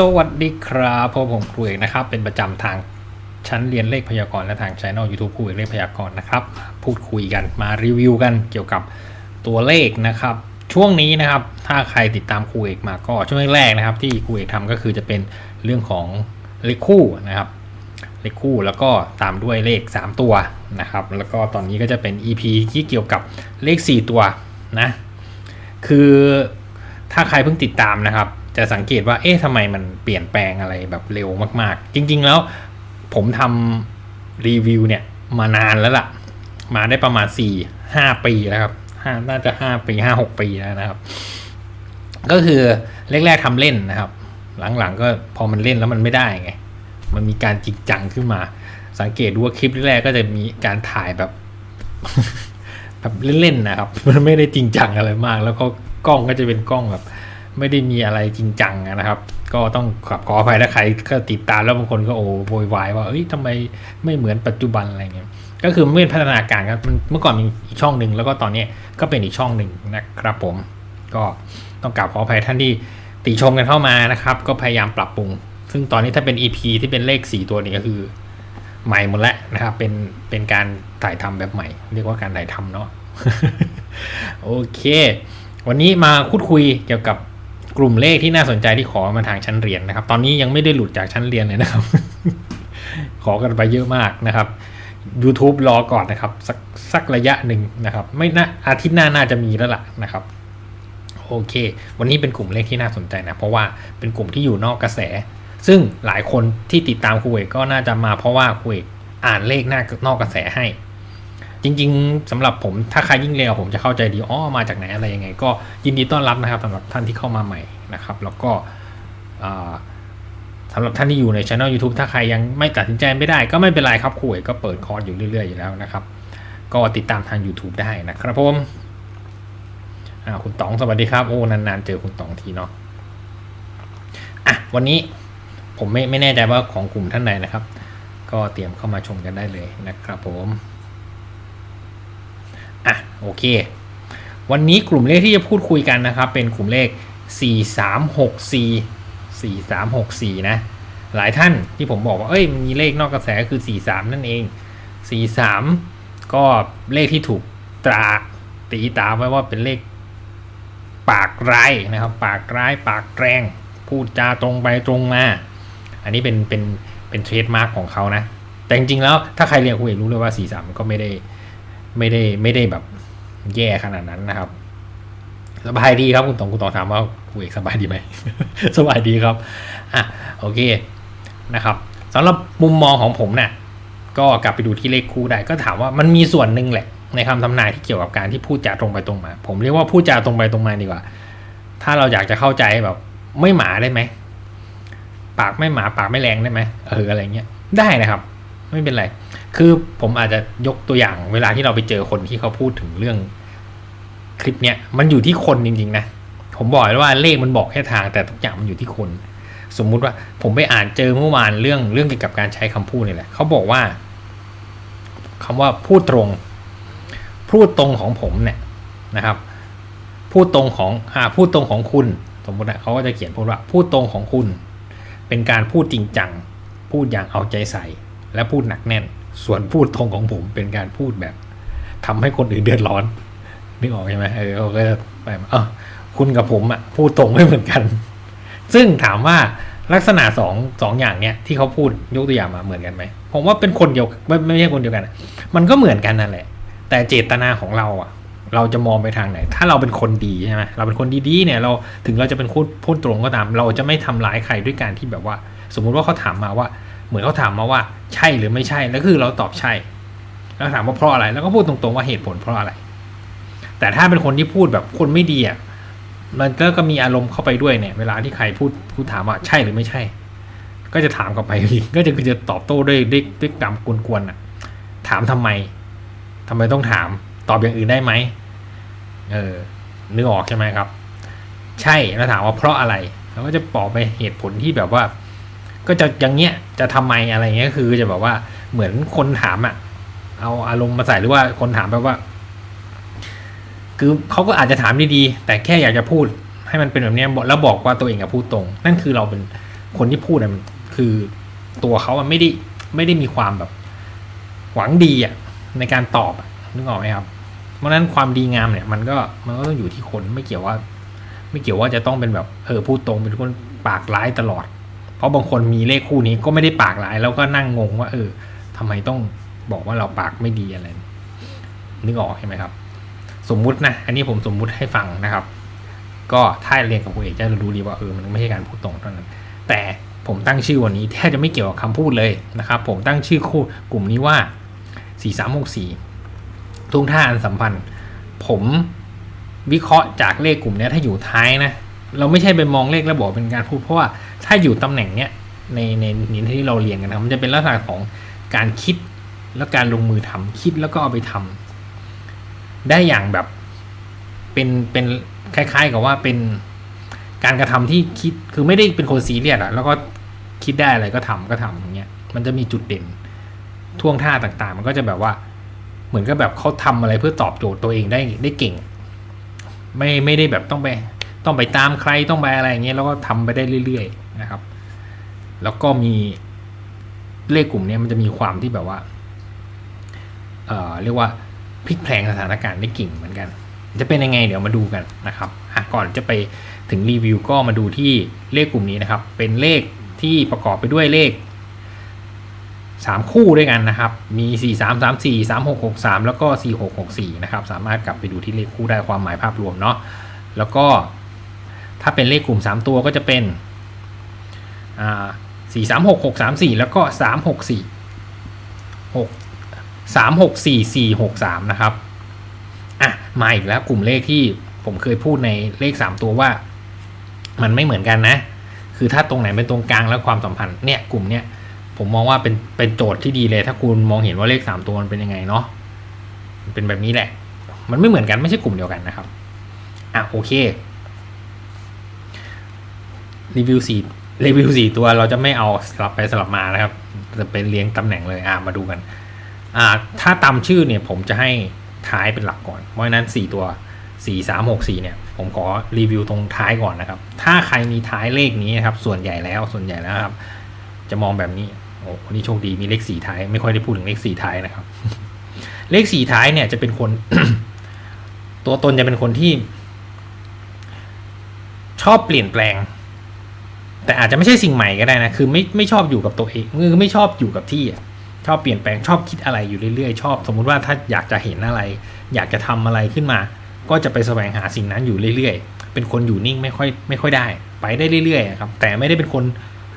สวัสดีครับพบผมครูเอกนะครับ เป็นประจำทางชั้นเรียนเลขพยากรณ์และทางช่อง YouTube ครูเอกเลขพยากรณ์นะครับ พูดคุยกันมารีวิวกันเกี่ยวกับตัวเลขนะครับ ช่วงนี้นะครับ ถ้าใครติดตามครูเอกมาก็ช่วงแรกนะครับ ที่ครูเอกทำก็คือจะเป็นเรื่องของเลขคู่นะครับ เลขคู่แล้วก็ตามด้วยเลข 3 ตัวนะครับ แล้วก็ตอนนี้ก็จะเป็น EP ที่เกี่ยวกับเลข 4 ตัวนะ คือถ้าใครเพิ่งติดตามนะครับ จะสังเกตว่าเอ๊ะทำไมมันเปลี่ยนแปลงอะไรแบบเร็วมาก ๆ จริง ๆ แล้วผมทำรีวิวเนี่ยมานานแล้วล่ะ มาได้ประมาณ 4 5 ปีแล้วครับห้าน่าจะ 5 ปี 5 6 ปีแล้วนะครับ ก็คือแรก ๆทำเล่นนะครับ หลังๆ ก็พอมันเล่นแล้วมันไม่ได้ไง มันมีการจริงจังขึ้นมา สังเกตดูว่าคลิปแรกก็จะมีการถ่ายแบบแบบเล่นๆนะครับ มันไม่ได้จริงจังอะไรมาก แล้วก็กล้องก็จะเป็นกล้องแบบ ไม่ได้มีอะไรจริงจังนะครับ ก็ต้องขอขออภัยถ้าใครก็ติดตามแล้วบางคนก็โอ้โวยวายว่าเอ้ยทำไมไม่เหมือนปัจจุบันอะไรเงี้ยก็คือไม่พัฒนาการครับมันเมื่อก่อนมีอีกช่องหนึ่งแล้วก็ตอนนี้ก็เป็นอีกช่องหนึ่งนะครับผม ก็ต้องกราบขออภัยท่านที่ติชมกันเข้ามานะครับ ก็พยายามปรับปรุง ซึ่งตอนนี้ถ้าเป็น EP ที่เป็นเลข 4 ตัวนี้ก็คือใหม่หมดแล้วนะครับ เป็นเป็นการถ่ายทำแบบใหม่ เรียกว่าการถ่ายทำเนาะโอเค วันนี้มาพูดคุยเกี่ยวกับ กลุ่มเลขที่น่าสนใจที่ขอมาทางชั้นเรียนนะครับ ตอนนี้ยังไม่ได้หลุดจากชั้นเรียนเลยนะครับ ขอกันไปเยอะมากนะครับ YouTube รอก่อนนะครับ สักสักระยะหนึ่งนะครับ ไม่น่าอาทิตย์หน้าน่าจะมีแล้วล่ะนะครับโอเค วันนี้เป็นกลุ่มเลขที่น่าสนใจนะ เพราะว่าเป็นกลุ่มที่อยู่นอกกระแส ซึ่งหลายคนที่ติดตามครูเอกก็น่าจะมาเพราะว่าครูเอกอ่านเลขหน้านอกกระแสให้ จริง ๆสำหรับผมถ้าใครยิ่งเร็วผมจะเข้าใจดีอ๋อมาจากไหนอะไรยังไง ก็ยินดีต้อนรับนะครับสำหรับท่านที่เข้ามาใหม่นะครับ แล้วก็อ่าสำหรับท่านที่อยู่ในช่อง YouTube ถ้าใครยังไม่ตัดสินใจไม่ได้ก็ไม่เป็นไรครับครูเอกก็เปิดคอร์สอยู่เรื่อยๆอยู่แล้วนะครับ ก็ติดตามทาง YouTube ได้นะครับผมคุณต๋องสวัสดีครับ โอ้นานๆเจอคุณต๋องทีเนาะอะวันนี้ผมไม่ไม่แน่ใจว่าของกลุ่มท่านใดนะครับ ก็เตรียมเข้ามาชมกันได้เลยนะครับผม อะโอเค วันนี้กลุ่มเลขที่จะพูดคุยกันนะครับ เป็นกลุ่มเลข 4364 4364 นะ หลายท่านที่ผมบอกว่า เอ้ยมันมีเลขนอกกระแสคือ 43 นั่นเอง 43 ก็เลขที่ถูกตราตีตาไว้ว่าเป็นเลขปากร้ายนะครับ ปากร้ายปากแรง พูดจาตรงไปตรงมา อันนี้เป็นเป็นเป็นเทรดมาร์กของเขานะ แต่จริงๆแล้วถ้าใครเรียนคุยรู้เลยว่า 43 ก็ไม่ได้ ไม่ได้ไม่ได้แบบแย่ขนาดนั้นนะครับ สบายดีครับคุณตองคุณตองถามว่าคุยสบายดีไหม สบายดีครับอะโอเคนะครับสำหรับมุมมองของผมเนี่ยก็กลับไปดูที่เลขคู่ได้ก็ถามว่ามันมีส่วนหนึ่งแหละ ในคำทำนายที่เกี่ยวกับการที่พูดจาตรงไปตรงมา ผมเรียกว่าพูดจาตรงไปตรงมาดีกว่า ถ้าเราอยากจะเข้าใจแบบไม่หมาได้ไหมปากไม่หมาปากไม่แรงได้ไหมเอออะไรเงี้ยได้นะครับ ไม่เป็นไร คือผมอาจจะยกตัวอย่างเวลาที่เราไปเจอคนที่เขาพูดถึงเรื่องคลิปเนี้ยมันอยู่ที่คนจริงๆนะ ผมบอกเลยว่าเลขมันบอกแค่ทางแต่ทุกอย่างมันอยู่ที่คน สมมุติว่าผมไปอ่านเจอเมื่อวานเรื่องเรื่องเกี่ยวกับการใช้คำพูดนี่แหละเขาบอกว่าคำว่าพูดตรง พูดตรงของผมเนี่ยนะครับ พูดตรงของอ่าพูดตรงของคุณ สมมตินะเขาก็จะเขียนพูดว่าพูดตรงของคุณ เป็นการพูดจริงจัง พูดอย่างเอาใจใส่ และพูดหนักแน่น ส่วนพูดตรงของผมเป็นการพูดแบบทำให้คนอื่นเดือดร้อนนึกออกใช่ไหมเออเขาก็จะไปเออคุณกับผมอะพูดตรงไม่เหมือนกัน ซึ่งถามว่าลักษณะสองสองอย่างเนี้ยที่เขาพูดยกตัวอย่างมาเหมือนกันไหมผมว่าเป็นคนเดียวไม่ไม่ใช่คนเดียวกัน มันก็เหมือนกันนั่นแหละ แต่เจตนาของเราอะ เราจะมองไปทางไหน ถ้าเราเป็นคนดีใช่ไหมเราเป็นคนดีๆเนี่ย เราถึงเราจะเป็นพูดพูดตรงก็ตาม เราจะไม่ทำร้ายใครด้วยการที่แบบว่า สมมุติว่าเขาถามมาว่า เหมือนเขาถามมาว่าใช่หรือไม่ใช่แล้วคือเราตอบใช่ แล้วถามว่าเพราะอะไร แล้วก็พูดตรงๆว่าเหตุผลเพราะอะไร แต่ถ้าเป็นคนที่พูดแบบคนไม่ดีอะมันก็ก็มีอารมณ์เข้าไปด้วยเนี่ย เวลาที่ใครพูดพูดถามว่าใช่หรือไม่ใช่ ก็จะถามกลับไปอีกก็จะคือจะตอบโต้ด้วยด้วยด้วยกรรมกวนๆอะ ถามทำไมทำไมต้องถาม ตอบอย่างอื่นได้ไหมเออนึกออกใช่ไหมครับ ใช่แล้วถามว่าเพราะอะไรเราก็จะบอกไปเหตุผลที่แบบว่า ก็จะอย่างเงี้ย จะทำไมอะไรเงี้ยคือจะแบบว่าเหมือนคนถามอะ เอาอารมณ์มาใส่หรือว่าคนถามแบบว่า คือเขาก็อาจจะถามดีๆ แต่แค่อยากจะพูดให้มันเป็นแบบนี้แล้วบอกว่าตัวเองอะพูดตรง นั่นคือเราเป็นคนที่พูดอะมันคือตัวเขาอะไม่ได้ไม่ได้มีความแบบหวังดีอะในการตอบนึกออกไหมครับ เพราะนั้นความดีงามเนี่ย มันก็มันก็ต้องอยู่ที่คนไม่เกี่ยวว่า ไม่เกี่ยวว่าจะต้องเป็นแบบเออพูดตรงเป็นคนปากร้ายตลอด เพราะบางคนมีเลขคู่นี้ก็ไม่ได้ปากร้าย แล้วก็นั่งงงว่า เออทำไมต้องบอกว่าเราปากไม่ดีอะไรนึกออกใช่ไหมครับ สมมุตินะ อันนี้ผมสมมุติให้ฟังนะครับ ก็ถ้าเรียนกับคุณเอกจะรู้ดีว่าเออมันไม่ใช่การพูดตรงเท่านั้น แต่ผมตั้งชื่อวันนี้แทบจะไม่เกี่ยวกับคำพูดเลยนะครับ ผมตั้งชื่อคู่กลุ่มนี้ว่า 4364 ทุ่งท่าอันสัมพันธ์ ผมวิเคราะห์จากเลขกลุ่มนี้ถ้าอยู่ท้ายนะ เราไม่ใช่ไปมองเลขแล้วบอกเป็นการพูดเพราะว่า ถ้าอยู่ตำแหน่งเนี้ยในในนี้ที่เราเรียนกันนะมันจะเป็นลักษณะของการคิดแล้วการลงมือทำคิดแล้วก็เอาไปทำได้อย่างแบบเป็นเป็นคล้าย ๆ กับว่าเป็นการกระทำที่คิดคือไม่ได้เป็นคนซีเรียสอะแล้วก็คิดได้อะไรก็ทำก็ทำอย่างเงี้ยมันจะมีจุดเด่นท่วงท่าต่างๆ มันก็จะแบบว่า เหมือนกับแบบเขาทำอะไรเพื่อตอบโจทย์ตัวเองได้ได้เก่ง ไม่ไม่ได้แบบต้องไป ต้องไปตามใครต้องไปอะไรอย่างเงี้ยแล้วก็ทำไปได้เรื่อยๆ นะครับ แล้วก็มีเลขกลุ่มเนี้ยมันจะมีความที่แบบว่าเอ่อเรียกว่าพลิกแพลงสถานการณ์ได้เก่งเหมือนกัน จะเป็นยังไงเดี๋ยวมาดูกันนะครับก่อนจะไปถึงรีวิวก็มาดูที่เลขกลุ่มนี้นะครับ เป็นเลขที่ประกอบไปด้วยเลขสามคู่ด้วยกันนะครับ มีสี่สามสามสี่สามหกหกสามแล้วก็สี่หกหกสี่นะครับ สามารถกลับไปดูที่เลขคู่ได้ความหมายภาพรวมเนาะ แล้วก็ถ้าเป็นเลขกลุ่มสามตัวก็จะเป็น สี่สามหกหกสามสี่แล้วก็สามหกสี่หกสามหกสี่สี่หกสามนะครับอะมาอีกแล้วกลุ่มเลขที่ผมเคยพูดในเลขสามตัวว่า มันไม่เหมือนกันนะ คือถ้าตรงไหนเป็นตรงกลางแล้วความสัมพันธ์เนี่ยกลุ่มเนี้ยผมมองว่าเป็นเป็นโจทย์ที่ดีเลย ถ้าคุณมองเห็นว่าเลขสามตัวมันเป็นยังไงเนาะเป็นแบบนี้แหละ มันไม่เหมือนกันไม่ใช่กลุ่มเดียวกันนะครับอะโอเครีวิวสี่ รีวิวสี่ตัวเราจะไม่เอาสลับไปสลับมานะครับ จะเป็นเรียงตำแหน่งเลยอะมาดูกันอ่าถ้าตามชื่อเนี่ยผมจะให้ท้ายเป็นหลักก่อน เพราะฉะนั้นสี่ตัวสี่สามหกสี่เนี่ย ผมขอรีวิวตรงท้ายก่อนนะครับ ถ้าใครมีท้ายเลขนี้นะครับ ส่วนใหญ่แล้วส่วนใหญ่แล้วครับ จะมองแบบนี้โอ้คนนี้โชคดีมีเลขสี่ท้าย ไม่ค่อยได้พูดถึงเลขสี่ท้ายนะครับ เลขสี่ท้ายเนี่ยจะเป็นคน ตัวตนจะเป็นคนที่ ชอบเปลี่ยนแปลง แต่อาจจะไม่ใช่สิ่งใหม่ก็ได้นะ คือไม่ไม่ชอบอยู่กับตัวเองคือไม่ชอบอยู่กับที่อะชอบเปลี่ยนแปลงชอบคิดอะไรอยู่เรื่อยๆ ชอบ สมมุติว่าถ้าอยากจะเห็นอะไร อยากจะทำอะไรขึ้นมา ก็จะไปแสวงหาสิ่งนั้นอยู่เรื่อยๆ เป็นคนอยู่นิ่งไม่ค่อยไม่ค่อยได้ ไปได้เรื่อยๆครับ แต่ไม่ได้เป็นคน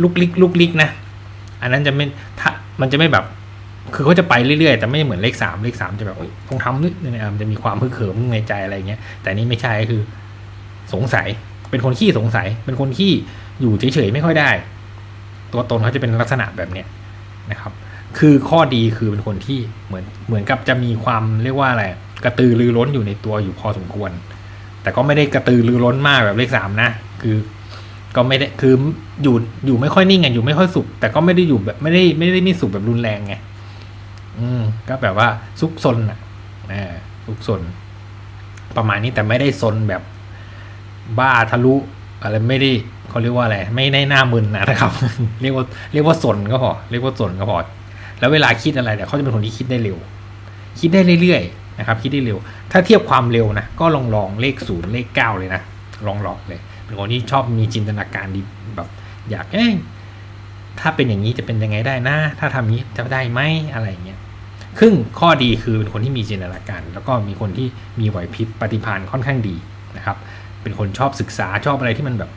ลุกลิกลุกลิกนะ อันนั้นจะไม่ถ้ามันจะไม่แบบ คือเขาจะไปเรื่อยๆ แต่ไม่เหมือนเลขสามเลขสามจะแบบเอ้ยต้องทำนึกเนี่ยมันจะมีความพึกเขิมในใจอะไรเงี้ย แต่นี่ไม่ใช่คือ สงสัย เป็นคนขี้สงสัย เป็นคนขี้ อยู่เฉยๆไม่ค่อยได้ ตัวตนเขาจะเป็นลักษณะแบบเนี้ยนะครับ คือข้อดีคือเป็นคนที่เหมือนเหมือนกับจะมีความเรียกว่าอะไรกระตือรือร้นอยู่ในตัวอยู่พอสมควร แต่ก็ไม่ได้กระตือรือร้นมากแบบเลขสามนะ คือ ก็ไม่ได้คืออยู่อยู่ไม่ค่อยนิ่งไงอยู่ไม่ค่อยสุข แต่ก็ไม่ได้อยู่แบบไม่ได้ไม่ได้มีสุขแบบรุนแรงไงอืมก็แบบว่าซุกซนอะอ่าซุกซนประมาณนี้แต่ไม่ได้ซนแบบบ้าทะลุ อะไรไม่ได้เขาเรียกว่าอะไรไม่ได้หน้ามึนนะครับ เรียกว่าเรียกว่าสนก็พอเรียกว่าสนก็พอแล้วเวลาคิดอะไรเนี่ยเขาจะเป็นคนที่คิดได้เร็ว คิดได้เรื่อยๆนะครับ คิดได้เร็ว ถ้าเทียบความเร็วนะก็ลองลองเลขศูนย์เลขเก้าเลยนะลองลองเลยเป็นคนที่ชอบมีจินตนาการดีแบบ อยากเอ้ถ้าเป็นอย่างนี้จะเป็นยังไงได้นะ ถ้าทำนี้จะได้ไหมอะไรอย่างเงี้ยครึ่งข้อดีคือเป็นคนที่มีจินตนาการ แล้วก็มีคนที่มีไหวพริบปฏิภาณค่อนข้างดีนะครับ เป็นคนชอบศึกษาชอบอะไรที่มันแบบ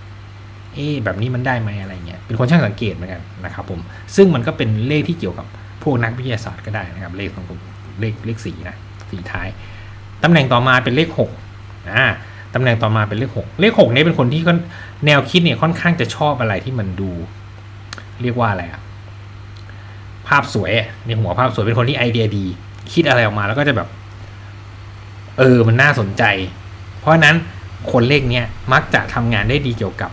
เอ๊แบบนี้มันได้ไหมอะไรเงี้ยเป็นคนช่างสังเกตเหมือนกันนะครับผมซึ่งมันก็เป็นเลขที่เกี่ยวกับพวกนักวิทยาศาสตร์ก็ได้นะครับเลขของผมเลขเลขสีนะสีท้ายตำแหน่งต่อมาเป็นเลขหกอ่าตำแหน่งต่อมาเป็นเลขหกเลขหกเนี่ยเป็นคนที่ค่อนแนวคิดเนี่ยค่อนข้างจะชอบอะไรที่มันดู เรียกว่าอะไรอะภาพสวยในหัวภาพสวยเป็นคนที่ไอเดียดี คิดอะไรออกมาแล้วก็จะแบบ เออมันน่าสนใจ เพราะนั้น คนเลขเนี้ยมักจะทำงานได้ดีเกี่ยวกับ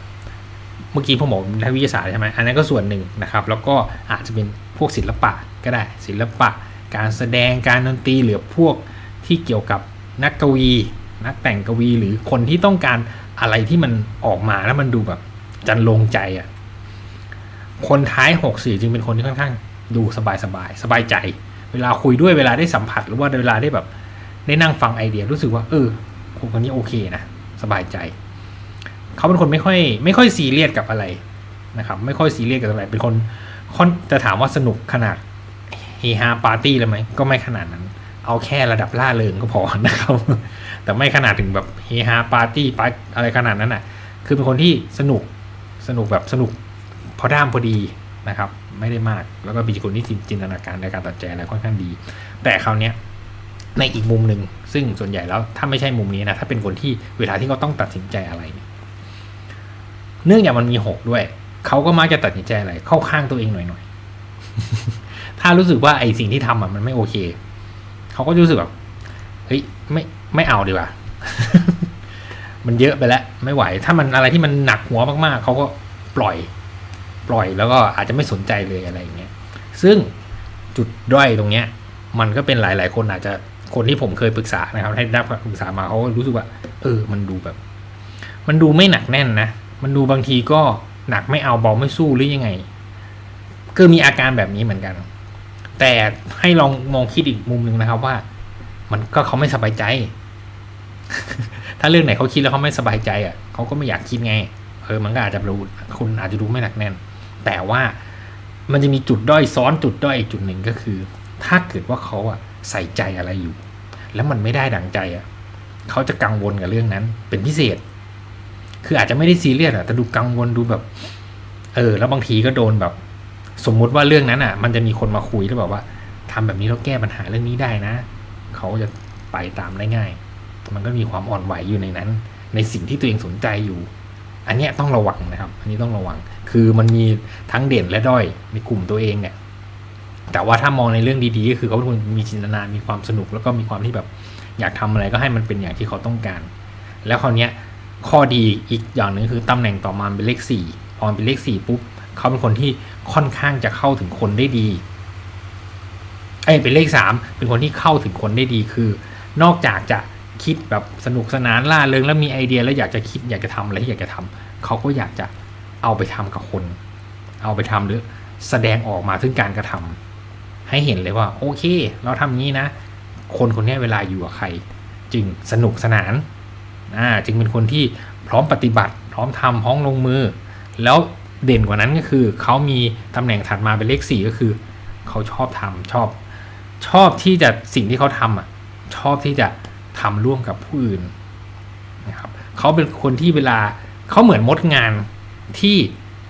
เมื่อกี้ผมบอกนักวิทยาศาสตร์ใช่ไหมอันนั้นก็ส่วนหนึ่งนะครับ แล้วก็อาจจะเป็นพวกศิลปะก็ได้ ศิลปะ การแสดงการดนตรีหรือพวกที่เกี่ยวกับนักกวี นักแต่งกวีหรือคนที่ต้องการอะไรที่มันออกมาแล้วมันดูแบบจันลงใจอะ่ะคนท้ายหกสี่จึงเป็นคนที่ค่อนข้างดูสบายสบายสบายใจ เวลาคุยด้วยเวลาได้สัมผัส หรือว่าเวลาได้แบบ ได้นั่งฟังไอเดียรู้สึกว่า เออคนคนนี้โอเคนะ สบายใจ เขาเป็นคนไม่ค่อย ไม่ค่อยซีเรียสกับอะไรนะครับ ไม่ค่อยซีเรียสกับอะไร เป็นคนค่อนจะถามว่าสนุกขนาดเฮฮาปาร์ตี้เลยไหมก็ไม่ขนาดนั้น เอาแค่ระดับล่าเริงก็พอนะครับ แต่ไม่ขนาดถึงแบบเฮฮาปาร์ตี้ปาร์อะไรขนาดนั้นอะ คือเป็นคนที่สนุกสนุกแบบสนุกพอด้ามพอดีนะครับ ไม่ได้มากแล้วก็มีคนที่จินตนาการในการตัดใจอะไรค่อนข้างดี แต่คราวเนี้ย ในอีกมุมหนึ่งซึ่งส่วนใหญ่แล้วถ้าไม่ใช่มุมนี้นะถ้าเป็นคนที่เวลาที่เขาต้องตัดสินใจอะไร เนื่องจากมันมีหกด้วย เขาก็มักจะตัดสินใจอะไร เข้าข้างตัวเองหน่อยๆถ้ารู้สึกว่าไอ้สิ่งที่ทำอะมันไม่โอเค เขาก็รู้สึกแบบเฮ้ยไม่ไม่เอาดีกว่ามันเยอะไปแล้วไม่ไหว ถ้ามันอะไรที่มันหนักหัวมากๆ เขาก็ปล่อย ปล่อยแล้วก็อาจจะไม่สนใจเลยอะไรอย่างเงี้ย ซึ่งจุดด้อยตรงเนี้ย มันก็เป็นหลาย ๆ คนอาจจะ คนที่ผมเคยปรึกษานะครับให้ได้ปรึกษามาเขารู้สึกว่า เออ มันดูแบบ มันดูไม่หนักแน่นนะ มันดูบางทีก็หนักไม่เอาเบาไม่สู้หรือยังไงก็มีอาการแบบนี้เหมือนกัน แต่ให้ลองมองคิดอีกมุมหนึ่งนะครับว่า มันก็เขาไม่สบายใจ ถ้าเรื่องไหนเขาคิดแล้วเขาไม่สบายใจอะเขาก็ไม่อยากคิดไง เออ มันก็อาจจะรู้คุณอาจจะดูไม่หนักแน่น แต่ว่ามันจะมีจุดด้อยซ้อนจุดด้อยอีกจุดหนึ่งก็คือ ถ้าเกิดว่าเขาอะ ใส่ใจอะไรอยู่ แล้วมันไม่ได้ดังใจอะเขาจะกังวลกับเรื่องนั้น เป็นพิเศษ คืออาจจะไม่ได้ซีเรียสอะแต่ดูกังวลดูแบบ เออ แล้วบางทีก็โดนแบบ สมมุติว่าเรื่องนั้นอะมันจะมีคนมาคุยแล้วแบบว่าทำแบบนี้แล้วแก้ปัญหาเรื่องนี้ได้นะเขาจะไปตามได้ง่าย มันก็มีความอ่อนไหวอยู่ในนั้น ในสิ่งที่ตัวเองสนใจอยู่ อันนี้ต้องระวังนะครับ อันนี้ต้องระวัง คือมันมีทั้งเด่นและด้อยในกลุ่มตัวเองเนี่ย แต่ว่าถ้ามองในเรื่องดีๆก็คือเขาเป็นคนมีจินตนา มีความสนุกแล้วก็มีความที่แบบอยากทำอะไรก็ให้มันเป็นอย่างที่เขาต้องการ แล้วคราวเนี้ยข้อดีอีกอย่างหนึ่งคือตำแหน่งต่อมาเป็นเลขสี่พอนเป็นเลขสี่ปุ๊บเขาเป็นคนที่ค่อนข้างจะเข้าถึงคนได้ดีเอ้เป็นเลขสามเป็นคนที่เข้าถึงคนได้ดีคือ นอกจากจะคิดแบบสนุกสนานล่าเริงแล้วมีไอเดียแล้วอยากจะคิดอยากจะทำอะไรที่อยากจะทำเขาก็อยากจะเอาไปทำกับคน เอาไปทำหรือแสดงออกมาถึงการกระทำ ให้เห็นเลยว่าโอเค เราทำอย่างี้นะ คนคนนี้เวลาอยู่กับใคร จึงสนุกสนานอ่าจึงเป็นคนที่พร้อมปฏิบัติ พร้อมทำพร้อมลงมือ แล้วเด่นกว่านั้นก็คือเขามีตำแหน่งถัดมาเป็นเลขสี่ก็คือเขาชอบทำชอบ ชอบที่จะสิ่งที่เขาทำอะชอบที่จะทำร่วมกับผู้อื่นนะครับเขาเป็นคนที่เวลาเขาเหมือนมดงานที่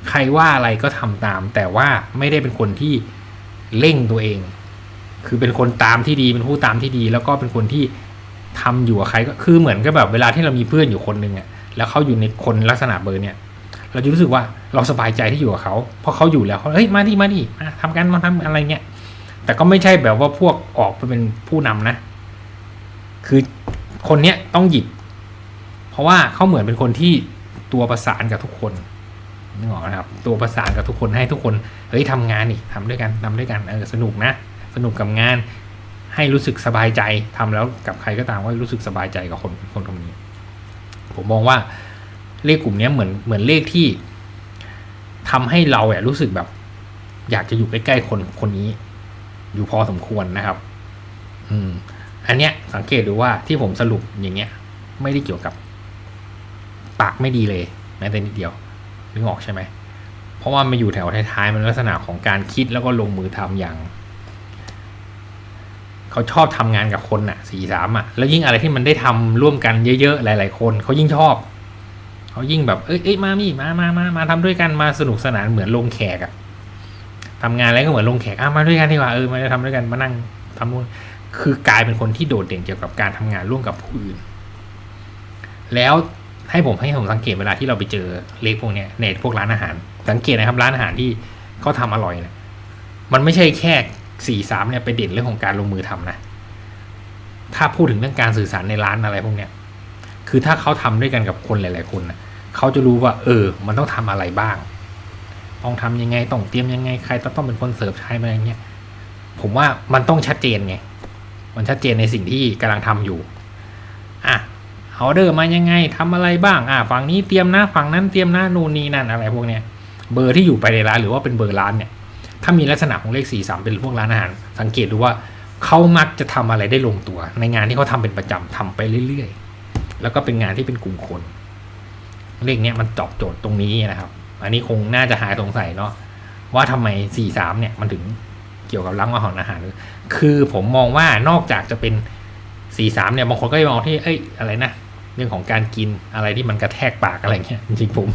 ใครว่าอะไรก็ทำตาม แต่ว่าไม่ได้เป็นคนที่ เร่งตัวเอง คือเป็นคนตามที่ดีเป็นผู้ตามที่ดี แล้วก็เป็นคนที่ทำอยู่กับใครก็คือเหมือนกับแบบเวลาที่เรามีเพื่อนอยู่คนหนึ่งอะแล้วเขาอยู่ในคนลักษณะเบอร์เนี่ยเราจะรู้สึกว่าเราสบายใจที่อยู่กับเขาเพราะเขาอยู่แล้วเขาเฮ้ยมาดิมาดิมาทำกันมาทำอะไรเงี้ยแต่ก็ไม่ใช่แบบว่าพวกออกไปเป็นผู้นำนะ คือคนเนี้ยต้องหยิบ เพราะว่าเขาเหมือนเป็นคนที่ตัวประสานกับทุกคน นึกออกไหมครับ ตัวประสานกับทุกคนให้ทุกคน เฮ้ยทำงานนี่ทำด้วยกันทำด้วยกันเออสนุกนะ สนุกกับงาน ให้รู้สึกสบายใจทำแล้วกับใครก็ตามว่ารู้สึกสบายใจกับคนคนคนนี้ ผมมองว่าเลขกลุ่มนี้เหมือนเหมือนเลขที่ทำให้เราเอะรู้สึกแบบ อยากจะอยู่ใกล้ๆคนคนนี้ อยู่พอสมควรนะครับ อืม อันเนี้ย สังเกตดูว่าที่ผมสรุปอย่างเงี้ย ไม่ได้เกี่ยวกับปากไม่ดีเลยแม้แต่นิดเดียว นึกออกใช่ไหม เพราะว่ามันอยู่แถวท้ายๆ มันลักษณะของการคิดแล้วก็ลงมือทำอย่าง เขาชอบทำงานกับคนน่ะสี่สามอะแล้วยิ่งอะไรที่มันได้ทำร่วมกันเยอะๆ หลาย ๆ คนเขายิ่งชอบ เขายิ่งแบบ เอ้ยเอ้ยมามี่มามามามาทำด้วยกันมาสนุกสนานเหมือนลงแขกอะทำงานอะไรก็เหมือนลงแขกอะมาด้วยกันดีกว่าเออมาทำด้วยกันมานั่งทำนู่นคือกลายเป็นคนที่โดดเด่นเกี่ยวกับการทำงานร่วมกับผู้อื่น แล้ว ให้ผมให้ผมสังเกตเวลาที่เราไปเจอเลขพวกเนี้ยในพวกร้านอาหาร สังเกตนะครับร้านอาหารที่เขาทำอร่อยเนี่ยมันไม่ใช่แค่สี่สามเนี่ยไปเด่นเรื่องของการลงมือทำนะ ถ้าพูดถึงเรื่องการสื่อสารในร้านอะไรพวกเนี้ยคือถ้าเขาทำด้วยกันกับคนหลาย ๆ คนนะเขาจะรู้ว่า เออ มันต้องทำอะไรบ้าง ต้องทำยังไงต้องเตรียมยังไงใครต้องต้องเป็นคนเสิร์ฟใช้อะไรเงี้ยผมว่ามันต้องชัดเจนไง มันชัดเจนในสิ่งที่กำลังทำอยู่ อะ ออเดอร์มายังไงทำอะไรบ้างอะฝั่งนี้เตรียมนะฝั่งนั้นเตรียมนะนู่นนี่นั่นอะไรพวกเนี้ยเบอร์ที่อยู่ไปในร้านหรือว่าเป็นเบอร์ร้านเนี่ยถ้ามีลักษณะของเลขสี่สามเป็นพวกร้านอาหารสังเกตดูว่าเขามักจะทำอะไรได้ลงตัว ในงานที่เขาทำเป็นประจำทำไปเรื่อยๆ แล้วก็เป็นงานที่เป็นกลุ่มคนเลขเนี้ยมันตอบโจทย์ตรงนี้นะครับ อันนี้คงน่าจะหายสงสัยเนาะว่าทำไมสี่สามเนี่ยมันถึงเกี่ยวกับร้านอาหารอาหาร คือผมมองว่านอกจากจะเป็นสี่สามเนี่ยบางคนก็จะมองที่เอ้ยอะไรนะ รื่องของการกินอะไรที่มันกระแทกปากอะไรเงี้ยจริงผม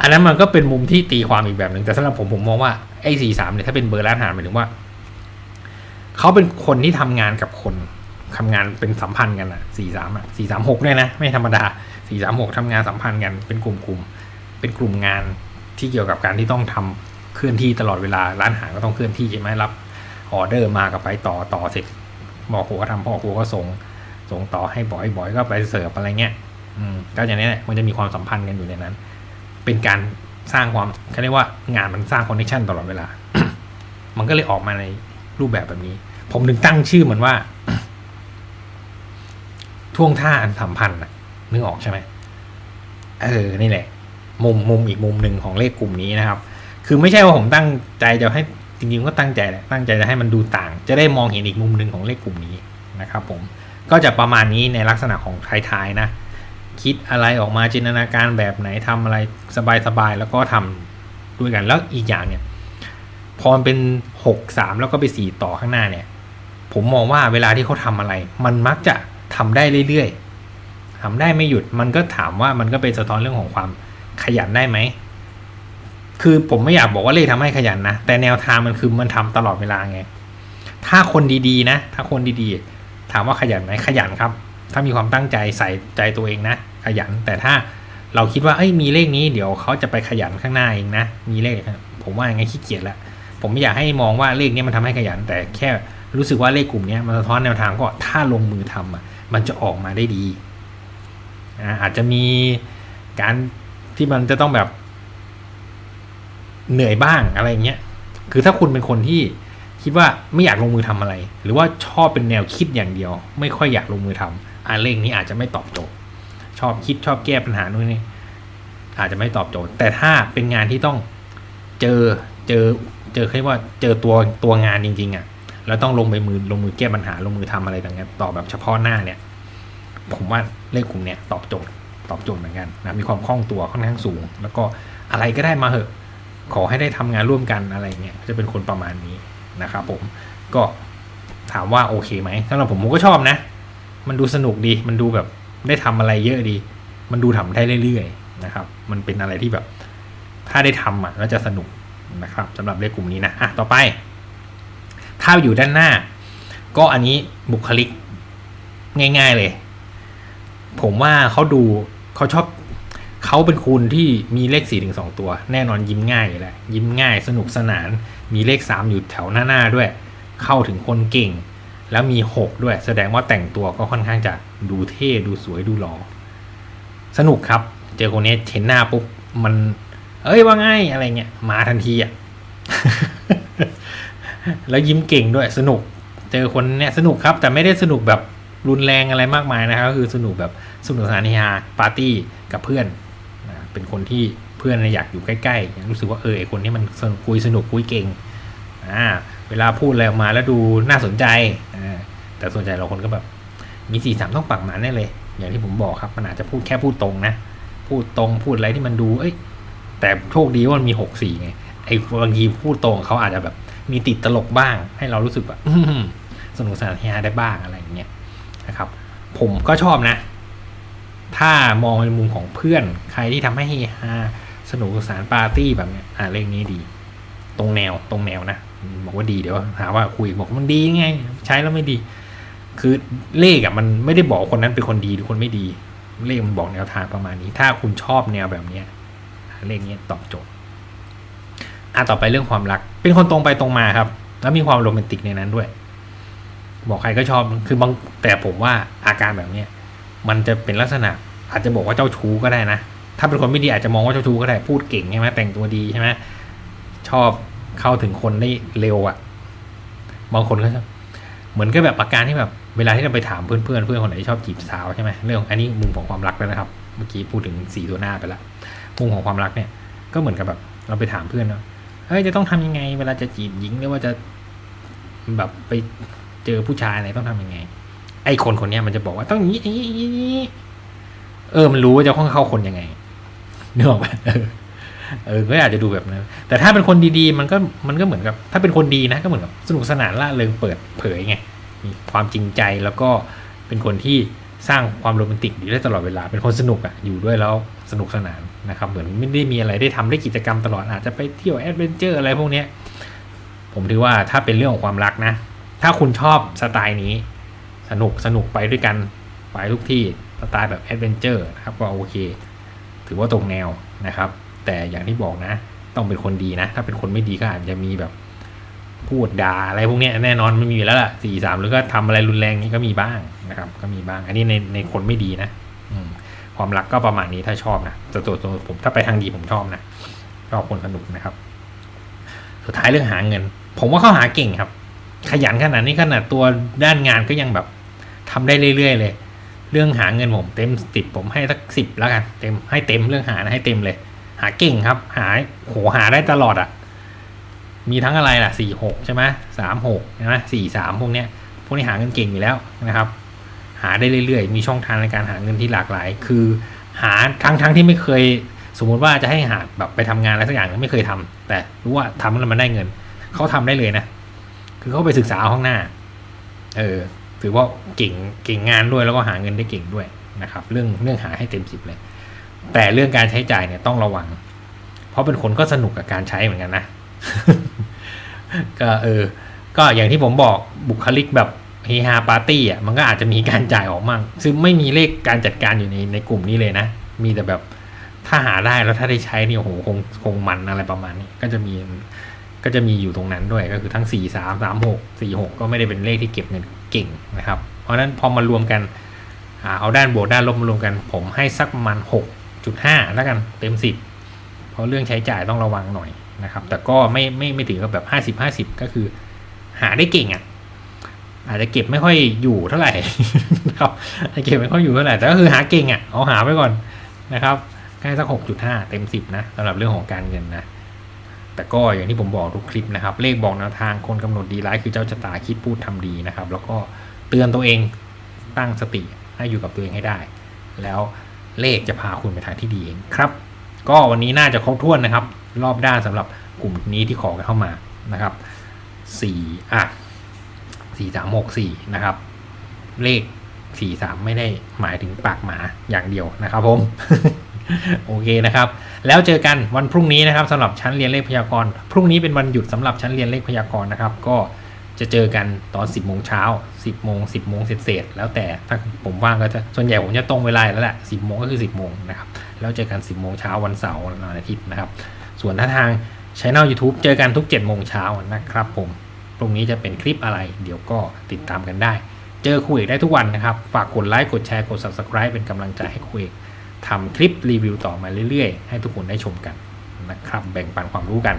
อันนั้นมันก็เป็นมุมที่ตีความอีกแบบหนึ่งแต่สำหรับผมผมมองว่าไอ้สี่สามเนี่ยถ้าเป็นเบอร์ร้านอาหารหมายถึงว่าเขาเป็นคนที่ทำงานกับคนทำงานเป็นสัมพันธ์กันอะสี่สามอะสี่สามหกเนี่ยนะ ไม่ธรรมดาสี่สามหกทำงานสัมพันธ์กันเป็นกลุ่มกลุ่มเป็นกลุ่มงานที่เกี่ยวกับการที่ต้องทำเคลื่อนที่ตลอดเวลาร้านอาหารก็ต้องเคลื่อนที่ใช่ไหมรับออเดอร์มากับไปต่อต่อเสร็จหมอครัวก็ทำพ่อครัวก็ส่ง ส่งต่อให้บอยบอยก็ไปเสิร์ฟอะไรเงี้ยอืมก็อย่างนี้แหละมันจะมีความสัมพันธ์กันอยู่ในนั้น เป็นการสร้างความเขาเรียกว่างานมันสร้างคอนเนคชันตลอดเวลา มันก็เลยออกมาในรูปแบบแบบนี้ ผมถึงตั้งชื่อมันว่าท่วงท่าอันสัมพันธ์น่ะนึกออกใช่ไหมเออ นี่แหละ มุมมุมอีกมุมหนึ่งของเลขกลุ่มนี้นะครับ คือไม่ใช่ว่าผมตั้งใจจะให้จริงๆก็ตั้งใจแหละตั้งใจจะให้มันดูต่าง จะได้มองเห็นอีกมุมหนึ่งของเลขกลุ่มนี้นะครับ ผม ก็จะประมาณนี้ในลักษณะของท้ายๆนะคิดอะไรออกมาจินตนาการแบบไหนทำอะไรสบายๆแล้วก็ทำด้วยกันแล้วอีกอย่างเนี่ยพอเป็นหกสามแล้วก็ไปสี่ต่อข้างหน้าเนี่ย ผมมองว่าเวลาที่เขาทำอะไร มันมักจะทำได้เรื่อยๆทำได้ไม่หยุดมันก็ถามว่ามันก็เป็นสะท้อนเรื่องของความขยันได้ไหมคือผมไม่อยากบอกว่าเลขทำให้ขยันนะแต่แนวทางมันคือมันทำตลอดเวลาไง ถ้าคนดีๆนะ ถ้าคนดีๆ ถามว่าขยันไหมขยันครับ ถ้ามีความตั้งใจใส่ใจตัวเองนะ ขยันแต่ถ้าเราคิดว่าเอ้ยมีเลขนี้เดี๋ยวเขาจะไปขยันข้างหน้าเองนะ มีเลขผมว่าอย่างไงขี้เกียจแล้วผมไม่อยากให้มองว่าเลขนี้มันทำให้ขยัน แต่แค่รู้สึกว่าเลขกลุ่มนี้มันสะท้อนแนวทางก็ถ้าลงมือทำอะมันจะออกมาได้ดีอาจจะมีการที่มันจะต้องแบบเหนื่อยบ้างอะไรเงี้ย คือถ้าคุณเป็นคนที่ คิดว่าไม่อยากลงมือทำอะไร หรือว่าชอบเป็นแนวคิดอย่างเดียว ไม่ค่อยอยากลงมือทำอ่าเลขนี้อาจจะไม่ตอบโจทย์ ชอบคิดชอบแก้ปัญหานู่นนี่อาจจะไม่ตอบโจทย์ แต่ถ้าเป็นงานที่ต้องเจอเจอเจอเรียกว่าเจอตัวตัวงานจริงๆอะแล้วต้องลงไปมือลงมือแก้ปัญหาลงมือทำอะไรต่างๆต่อแบบเฉพาะหน้าเนี่ย ผมว่าเลขกลุ่มเนี้ยตอบโจทย์ตอบโจทย์เหมือนกันนะมีความคล่องตัวค่อนข้างสูง แล้วก็อะไรก็ได้มาเหอะ ขอให้ได้ทำงานร่วมกันอะไรเงี้ยจะเป็นคนประมาณนี้ นะครับผมก็ถามว่าโอเคไหมสำหรับผมผมก็ชอบนะ มันดูสนุกดี มันดูแบบได้ทำอะไรเยอะดี มันดูทำได้เรื่อยๆนะครับ มันเป็นอะไรที่แบบ ถ้าได้ทำอะแล้วจะสนุกนะครับสำหรับเลขกลุ่มนี้นะอะต่อไป ถ้าอยู่ด้านหน้า ก็อันนี้บุคลิกง่าย ๆเลย ผมว่าเขาดูเขาชอบเขาเป็นคุณที่มีเลขสี่ถึงสองตัว แน่นอนยิ้มง่ายแหละยิ้มง่ายสนุกสนาน มีเลขสามอยู่แถวหน้าๆด้วย เข้าถึงคนเก่ง แล้วมีหกด้วย แสดงว่าแต่งตัวก็ค่อนข้างจะดูเท่ดูสวยดูหล่อสนุกครับ เจอคนนี้เห็นหน้าปุ๊บมัน เอ้ยว่าไงอะไรเงี้ยมาทันทีอะแล้วยิ้มเก่งด้วยสนุก เจอคนเนี้ยสนุกครับ แต่ไม่ได้สนุกแบบรุนแรงอะไรมากมายนะครับก็คือสนุกแบบสนุกสนานเฮฮาปาร์ตี้กับเพื่อนนะเป็นคนที่ พื่อนอยากอยู่ใกล้ๆรู้สึกว่าเออไอคนนี้มันสนุกคุยสนุกคุยเก่งอ่าเวลาพูดอะไรออกมาแล้วดูน่าสนใจอ่าแต่ส่วนใหญ่เราคนก็แบบมีสี่สามต้องปักหมาแน่เลย อย่างที่ผมบอกครับมันอาจจะพูดแค่พูดตรงนะ พูดตรงพูดอะไรที่มันดู เอ้ย แต่โชคดีว่ามันมีหกสี่ไงไอ้บางทีพูดตรงเขาอาจจะแบบมีติดตลกบ้าง ให้เรารู้สึกแบบอื้อหือสนุกสนานเฮฮาได้บ้างอะไรอย่างเงี้ยนะครับ ผมก็ชอบนะ ถ้ามองในมุมของเพื่อนใครที่ทำให้เฮฮา สนุกสนานปาร์ตี้แบบเนี้ยอ่าเลขนี้ดี ตรงแนวตรงแนวนะบอกว่าดีเดี๋ยวหาว่าคุยบอกมันดีไง ใช้แล้วไม่ดี คือเลขอะมันไม่ได้บอกคนนั้นเป็นคนดีหรือคนไม่ดี เลขมันบอกแนวทางประมาณนี้ ถ้าคุณชอบแนวแบบเนี้ยเลขนี้ตอบโจทย์อะต่อไปเรื่องความรัก เป็นคนตรงไปตรงมาครับ แล้วมีความโรแมนติกในนั้นด้วย บอกใครก็ชอบคือบางแต่ผมว่าอาการแบบเนี้ยมันจะเป็นลักษณะ อาจจะบอกว่าเจ้าชู้ก็ได้นะ ถ้าเป็นคนไม่ดีอาจจะมองว่าเจ้าชู้ก็ได้พูดเก่งใช่ไหมแต่งตัวดีใช่ไหมชอบเข้าถึงคนได้เร็วอะ่ะ บางคนก็ชอบเหมือนกับแบบอาการที่แบบเวลาที่เราไปถามเพื่อนเพื่อนเพื่อนคนไหนที่ชอบจีบสาวใช่ไหมเรื่องอันนี้มุมของความรักแล้วนะครับ เมื่อกี้พูดถึงสีตัวหน้าไปแล้วมุมของความรักเนี่ย ก็เหมือนกับแบบเราไปถามเพื่อนว่าเฮ้ยจะต้องทำยังไง เวลาจะจีบหญิงหรือว่าจะแบบไปเจอผู้ชายอะไรต้องทำยังไง ไอ้คนคนนี้มันจะบอกว่าต้องอย่างนี้อย่างนี้อย่างนี้อย่างนี้เออมันรู้ว่าจะต้องเข้าคนยังไง นึกออกไหมเออเออ ก็อาจจะดูแบบนั้น แต่ถ้าเป็นคนดีๆ มันก็มันก็เหมือนกับ ถ้าเป็นคนดีนะ ก็เหมือนกับสนุกสนานล่าเริงเปิดเผยไง มีความจริงใจแล้วก็เป็นคนที่สร้างความโรแมนติกอยู่ได้ตลอดเวลา เป็นคนสนุกอะอยู่ด้วยแล้วสนุกสนานนะครับ เหมือนไม่ได้มีอะไรได้ทำได้กิจกรรมตลอด อาจจะไปเที่ยวแอดเวนเจอร์อะไรพวกเนี้ย ผมถือว่าถ้าเป็นเรื่องของความรักนะ ถ้าคุณชอบสไตล์นี้ สนุกสนุกไปด้วยกัน ไปทุกที่ สไตล์แบบแอดเวนเจอร์นะครับก็โอเค ถือว่าตรงแนวนะครับ แต่อย่างที่บอกนะ ต้องเป็นคนดีนะ ถ้าเป็นคนไม่ดีก็อาจจะมีแบบพูดด่าอะไรพวกนี้แน่นอนไม่มีแล้วล่ะสี่สามหรือก็ทำอะไรรุนแรงนี้ก็มีบ้างนะครับ ก็มีบ้าง อันนี้ในในคนไม่ดีนะอืความรักก็ประมาณนี้ถ้าชอบนะแต่ตัวตัวผมถ้าไปทางดีผมชอบนะชอบคนสนุกนะครับ สุดท้ายเรื่องหาเงิน ผมว่าเขาหาเก่งครับ ขยันขนาดนี้ขนาดตัวด้านงานก็ยังแบบทำได้เรื่อยๆเลย เรื่องหาเงินผมเต็มสิบผมให้สักสิบแล้วกันเต็มให้เต็มเรื่องหานะให้เต็มเลย หาเก่งครับ หาโหหาได้ตลอดอะ่ะ มีทั้งอะไรล่ะสี่หกใช่ไหมสามหกใช่ไหมสี่สามพวกเนี้ยพวกนี้หาเงินเก่งอยู่แล้วนะครับ หาได้เรื่อยๆ มีช่องทางในการหาเงินที่หลากหลาย คือหาทั้งทั้งที่ไม่เคย สมมุติว่าจะให้หาแบบไปทำงานอะไรสักอย่างไม่เคยทำแต่รู้ว่าทำแล้วมันได้เงินเขาทำได้เลยนะคือเขาไปศึกษาเอาข้างหน้า เออ ถือว่าเก่งเก่งงานด้วยแล้วก็หาเงินได้เก่งด้วยนะครับ เรื่องเรื่องหาให้เต็มสิบเลย แต่เรื่องการใช้จ่ายเนี่ยต้องระวัง เพราะเป็นคนก็สนุกกับการใช้เหมือนกันนะก็เออ ก็อย่างที่ผมบอกบุคลิกแบบเฮฮาปาร์ตี้อะมันก็อาจจะมีการจ่ายออกมั่งซึ่งไม่มีเลขการจัดการอยู่ในในกลุ่มนี้เลยนะ มีแต่แบบถ้าหาได้แล้วถ้าได้ใช้นี่โอ้โหคงคงมันอะไรประมาณนี้ ก็จะมีก็จะมีอยู่ตรงนั้นด้วยก็คือทั้ง 4 3 3 6 4 6 ก็ไม่ได้เป็นเลขที่เก็บเงิน เก่งนะครับ เพราะฉะนั้นพอมารวมกันอเอาด้านบวกด้านลบมารวมกัน ผมให้สักประมาณ 6.5 แล้วกันเต็ม 10 เพราะเรื่องใช้จ่ายต้องระวังหน่อยนะครับ แต่ก็ไม่ไม่ไม่ถึงกับแบบ 50 50 ก็คือหาได้เก่งอะอาจจะเก็บไม่ค่อยอยู่เท่าไหร่นะครับอาจจะเก็บไม่ค่อยอยู่เท่าไหร่แต่ก็คือหาเก่งอะเอาหาไว้ก่อนนะครับให้สัก 6.5 เต็ม 10 นะสำหรับเรื่องของการเงินนะ แต่ก็อย่างที่ผมบอกทุกคลิปนะครับ เลขบอกแนวทางคนกำหนดดีร้ายคือเจ้าชะตาคิดพูดทำดีนะครับ แล้วก็เตือนตัวเองตั้งสติให้อยู่กับตัวเองให้ได้ แล้วเลขจะพาคุณไปทางที่ดีเองครับ ก็วันนี้น่าจะครบถ้วนนะครับ รอบด้านสำหรับกลุ่มนี้ที่ขอกันเข้ามานะครับสี่อะสี่สามหกสี่นะครับ เลขสี่สามไม่ได้หมายถึงปากหมาอย่างเดียวนะครับผม โอเคนะครับ แล้วเจอกันวันพรุ่งนี้นะครับสำหรับชั้นเรียนเลขพยากรณ์พรุ่งนี้เป็นวันหยุดสำหรับชั้นเรียนเลขพยากรณ์นะครับ ก็จะเจอกันตอน 10โมงเช้า 10โมง10โมงเสร็จแล้วแต่ถ้าผมว่างก็จะส่วนใหญ่ผมจะตรงเวลาแล้วแหละ10โมงก็คือ 10โมงนะครับแล้วเจอกัน 10โมงเช้าวันเสาร์วันอาทิตย์นะครับ ส่วนถ้าทางช่อง YouTube เจอกันทุก7โมงเช้านะครับผมพรุ่งนี้จะเป็นคลิปอะไร เดี๋ยวก็ติดตามกันได้ เจอคุยเอกได้ทุกวันนะครับ ฝากกดไลค์กดแชร์กด subscribe เป็นกำลังใจให้คุยเอก ทำคลิปรีวิวต่อมาเรื่อยๆ ให้ทุกคนได้ชมกันนะครับ แบ่งปันความรู้กัน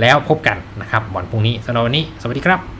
แล้วพบกันนะครับวันพรุ่งนี้สำหรับวันนี้ สวัสดีครับ